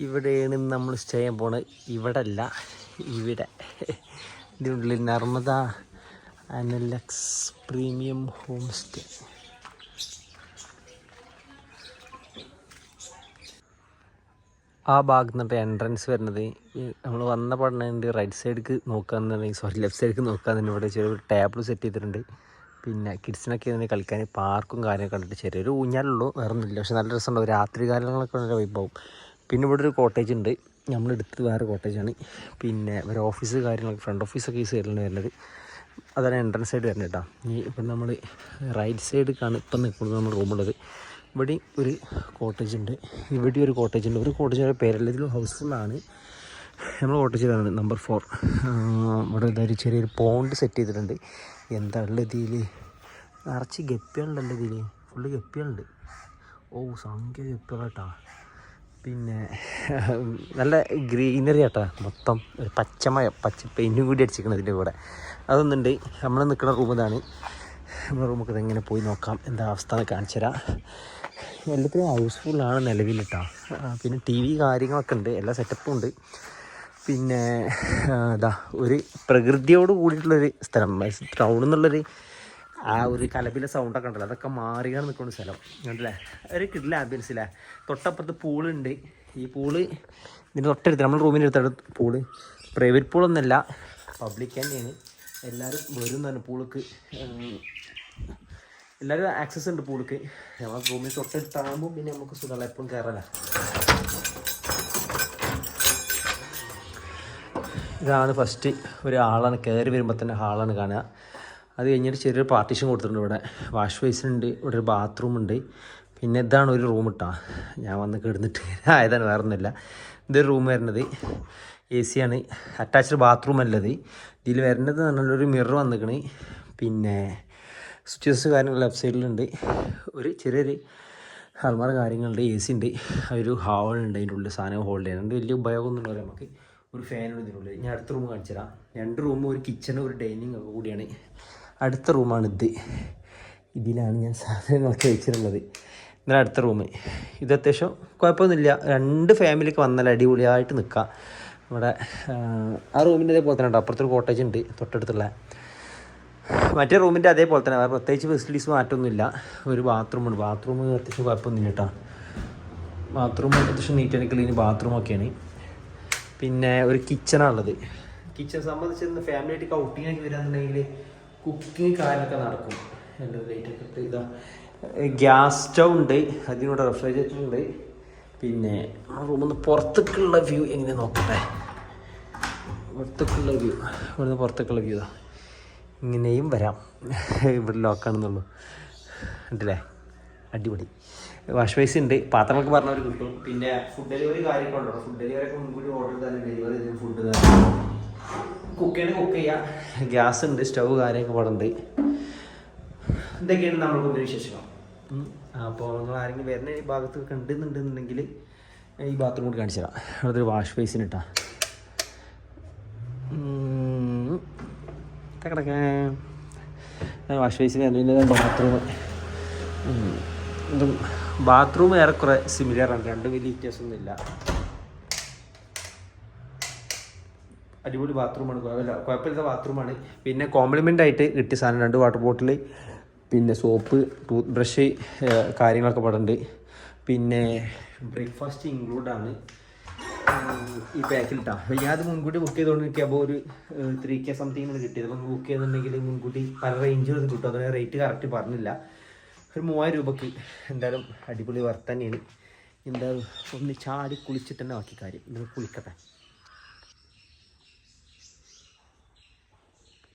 ഇവിടെയാണ് നമ്മൾ സ്റ്റേ ചെയ്യാൻ പോണത്. ഇവിടെ അല്ല ഇവിടെ. ഇതിന്റെ ഉള്ളിൽ നർമ്മദ അനലക്സ് പ്രീമിയം ഹോം സ്റ്റേ. ആ ഭാഗത്ത് നിന്നിട്ട് എൻട്രൻസ് വരുന്നത്. നമ്മൾ വന്ന പഠനത്തിന്റെ റൈറ്റ് സൈഡിക്ക് നോക്കാന്നുണ്ടെങ്കിൽ സോറി ലെഫ്റ്റ് സൈഡിക്ക് നോക്കാന്നുണ്ടെങ്കിൽ ഇവിടെ ചെറിയൊരു ടേബിൾ സെറ്റ് ചെയ്തിട്ടുണ്ട്. പിന്നെ കിഡ്സിനൊക്കെ ഇതിന് കളിക്കാൻ പാർക്കും കാര്യമൊക്കെ കണ്ടിട്ട് ചെറിയൊരു ഊഞ്ഞാലുള്ളൂ വേറെ ഒന്നുമില്ല പക്ഷെ നല്ല രസമുണ്ടാവും രാത്രി കാലങ്ങളൊക്കെ നല്ല വൈബാവും പിന്നെ ഇവിടെ ഒരു കോട്ടേജ് ഉണ്ട്. നമ്മൾ എടുത്തത് വേറെ കോട്ടേജാണ് പിന്നെ ഒരു ഓഫീസ് കാര്യങ്ങളൊക്കെ ഫ്രണ്ട് ഓഫീസൊക്കെ ഈ സൈഡിലാണ് വരുന്നത്. അതാണ് എൻട്രൻസ് സൈഡ് വരുന്നത് കേട്ടോ ഈ ഇപ്പം നമ്മൾ റൈറ്റ് സൈഡ് കാണും ഇപ്പം നിൽക്കുന്നത് നമ്മൾ റൂമുള്ളത് ഇവിടെ ഒരു കോട്ടേജ് ഉണ്ട്. ഇവിടെ ഒരു കോട്ടേജ് ഉണ്ട്. ഒരു കോട്ടേജിന്റെ പേരല്ല ഇതിൽ ഹൗസ്ഫുള്ളാണ് നമ്മൾ കോട്ടേജിലാണ് നമ്പർ ഫോർ ഇവിടെ ഇതൊരു ചെറിയൊരു പോണ്ട് സെറ്റ് ചെയ്തിട്ടുണ്ട്. എന്താ ഉള്ളത് ഇതിൽ നിറച്ച് ഗപ്പികളുണ്ടല്ലോ ഇതിൽ ഫുള്ള് ഗപ്പികളുണ്ട്. ഓ സംഖ്യ ഗപ്പികളാട്ടാ പിന്നെ നല്ല ഗ്രീനറി ആട്ടാ മൊത്തം ഒരു പച്ചമയ പച്ച പെയിന്റും കൂടി അടിച്ചിരിക്കണം ഇതിന്റെ കൂടെ. അതൊന്നുണ്ട്. നമ്മൾ നിൽക്കുന്ന റൂം ഇതാണ്. നമ്മുടെ റൂമൊക്കെ ഇതെങ്ങനെ പോയി നോക്കാം. എന്താ അവസ്ഥ എന്ന് കാണിച്ചു തരാം. എല്ലാത്തിനും ഹൗസ്ഫുള്ളാണ് നിലവിൽ കേട്ടോ. പിന്നെ ടി വി കാര്യങ്ങളൊക്കെ ഉണ്ട്. എല്ലാ സെറ്റപ്പും ഉണ്ട്. പിന്നെ എന്താ ഒരു പ്രകൃതിയോട് കൂടിയിട്ടുള്ളൊരു സ്ഥലം. ടൗൺ നിന്നുള്ളൊരു ആ ഒരു കലപിലെ സൗണ്ടൊക്കെ ഉണ്ടല്ലോ. അതൊക്കെ മാറിയാണ് നിൽക്കുന്ന സ്ഥലം. കണ്ടില്ലേ? ഒരു കിടില ആംബിയൻസില്ലേ തൊട്ടപ്പുറത്ത് പൂളുണ്ട്. ഈ പൂൾ ഇതിന്റെ തൊട്ടടുത്ത് നമ്മൾ റൂമിന്റെ അടുത്താണ് പൂൾ. പ്രൈവറ്റ് പൂളൊന്നുമല്ല പബ്ലിക് തന്നെയാണ്. എല്ലാവരും വരും തന്നെ പൂൾക്ക്. എല്ലാവരും ആക്സസ് ഉണ്ട് പൂൾക്ക്. നമ്മൾ റൂമിൽ തൊട്ടടുത്താകുമ്പോൾ പിന്നെ നമുക്ക് സുഖമല്ല എപ്പോഴും കയറല ഇതാണ് ഫസ്റ്റ് ഒരു ആളാണ്. കയറി വരുമ്പോൾ തന്നെ ഹാളാണ് കാണുക. അത് കഴിഞ്ഞിട്ട് ചെറിയൊരു പാർട്ടീഷൻ കൊടുത്തിട്ടുണ്ട് ഇവിടെ. വാഷ് ബേസിൻ ഉണ്ട് ഇവിടെ ഒരു ബാത്റൂം ഉണ്ട്. പിന്നെ ഇതാണ് ഒരു റൂം ഇട്ടാ ഞാൻ വന്ന് കിടന്നിട്ട് ആയതാണ് വേറെ ഒന്നുമില്ല ഇതൊരു റൂം വരുന്നത്. എ സി ആണ് അറ്റാച്ച്ഡ് ബാത്റൂം അല്ലത് ഇതിൽ വരുന്നത് നല്ലൊരു മിറർ വന്നിക്കണ്. പിന്നെ സ്വിച്ചസ് കാര്യങ്ങൾ ലെഫ്റ്റ് സൈഡിലുണ്ട് ഒരു ചെറിയൊരു ഹർമാർ കാര്യങ്ങളുണ്ട് എ സി ഉണ്ട്. ഒരു ഹാളുണ്ട് അതിന്റെ ഉള്ളിൽ സാധനം ഹോൾഡ് ചെയ്യുന്നുണ്ട് വലിയ ഉപയോഗമൊന്നും ഉണ്ടാവില്ല നമുക്ക് ഒരു ഫാനുണ്ട് ഇതിനുള്ളിൽ ഞാൻ അടുത്ത റൂം കാണിച്ചു തരാം രണ്ട് റൂമും ഒരു കിച്ചണും ഒരു ഡൈനിങ് ഒക്കെ കൂടിയാണ്. അടുത്ത റൂമാണ് ഇത്. ഇതിലാണ് ഞാൻ സാധനങ്ങളൊക്കെ വെച്ചിട്ടുള്ളത്. ഇതിന് അടുത്ത റൂം. ഇത് അത്യാവശ്യം കുഴപ്പമൊന്നുമില്ല. രണ്ട് ഫാമിലിക്ക് വന്നാൽ അടിപൊളിയായിട്ട് നിൽക്കാം. ഇവിടെ ആ, റൂമിന്റെ അതേപോലെ തന്നെ ഉണ്ട് അപ്പുറത്തൊരു കോട്ടേജ് ഉണ്ട് തൊട്ടടുത്തുള്ള. മറ്റേ റൂമിന്റെ അതേപോലെ തന്നെ. വേറെ പ്രത്യേകിച്ച് ഫെസിലിറ്റീസ് മാറ്റമൊന്നുമില്ല. ഒരു ബാത്റൂമുണ്ട് ബാത്റൂം അത്യാവശ്യം കുഴപ്പമൊന്നുമില്ല കേട്ടോ ബാത്റൂം അത്യാവശ്യം നീറ്റ് ആൻഡ് ക്ലീൻ ബാത്റൂമൊക്കെയാണ് പിന്നെ ഒരു കിച്ചണാണുള്ളത് കിച്ചൺ സംബന്ധിച്ച് ഫാമിലി ആയിട്ട് ഔട്ടിങ്ങിനൊക്കെ വരാന്നുണ്ടെങ്കിൽ കുക്കിംഗ് കാര്യമൊക്കെ നടക്കും. എന്റെ ലൈറ്റൊക്കെ ഇതാ. ഗ്യാസ് സ്റ്റൗ ഉണ്ട്. അതിനോട് റെഫ്രിജറേറ്റർ ഉണ്ട്. പിന്നെ റൂമിൽ നിന്ന് പുറത്തേക്കുള്ള വ്യൂ എങ്ങനെ നോക്കട്ടെ? പുറത്തേക്കുള്ള വ്യൂ ഇവിടുന്ന് പുറത്തേക്കുള്ള വ്യൂ ഇതാ. ഇങ്ങനെയും വരാം. ഇവിടെ ലോക്കാണെന്നുള്ളൂ ഉണ്ടല്ലേ അടിപൊളി. വാഷ് ബേസ് ഉണ്ട്. പാത്രങ്ങളൊക്കെ പറഞ്ഞവർ കിട്ടും പിന്നെ ഫുഡ് ഡെലിവറി കാര്യങ്ങളുണ്ടോ ഫുഡ് ഡെലിവറി ഒക്കെ മുൻകൂട്ടി ഓർഡർ തന്നെ ഡെലിവറി ചെയ്ത് ഫുഡ് കുക്ക് ചെയ്യണ കുക്ക് ചെയ്യുക ഗ്യാസ് ഉണ്ട് സ്റ്റവ് കാര്യമൊക്കെ ഇവിടെ ഉണ്ട്. ഇതൊക്കെയാണ് നമ്മൾ ഒരു വിശേഷം അപ്പോൾ നിങ്ങൾ ആരെങ്കിലും വരുന്ന ഈ ഭാഗത്തൊക്കെ ഉണ്ടെന്നുണ്ടെന്നുണ്ടെങ്കിൽ ഈ ബാത്റൂം കൂടി കാണിച്ചു തരാം. അവിടെ ഒരു വാഷ് ബേസിന് ഇട്ടാ. കിടക്കേ വാഷ് ബേസിന് അതിന്റെ ബാത്റൂം ഇതും ബാത്റൂം ഏറെക്കുറെ സിമിലർ ആണ്. രണ്ട് വലിയ വ്യത്യാസമൊന്നുമില്ല. അടിപൊളി ബാത്റൂമാണ് കുഴപ്പമില്ല. കുഴപ്പമില്ലാത്ത ബാത്റൂമാണ് പിന്നെ കോംപ്ലിമെന്റ് ആയിട്ട് കിട്ടിയ സാധനം രണ്ട് വാട്ടർ ബോട്ടിൽ പിന്നെ സോപ്പ് ടൂത്ത് ബ്രഷ് കാര്യങ്ങളൊക്കെ പടുണ്ട് പിന്നെ ബ്രേക്ക്ഫാസ്റ്റ് ഇൻക്ലൂഡ് ആണ്. ഈ പാക്കിൽ ഇട്ടാ. ഞാൻ അത് മുൻകൂട്ടി ബുക്ക് ചെയ്തുകൊണ്ട് കിട്ടിയപ്പോൾ ഒരു ത്രീ കെ സംതിങ് കിട്ടിയത്. അപ്പോൾ ബുക്ക് ചെയ്തിട്ടുണ്ടെങ്കിൽ മുൻകൂട്ടി പല റേഞ്ചിൽ കിട്ടും. അതിന് റേറ്റ് കറക്റ്റ് പറഞ്ഞില്ല. ഒരു മൂവായിരം രൂപയ്ക്ക് എന്തായാലും അടിപൊളി വർത്ത് തന്നെയാണ്. എന്തായാലും ഒന്ന് ചാടി കുളിച്ചിട്ട് തന്നെ ബാക്കി കാര്യം. ഇന്ന് കുളിക്കട്ടെ.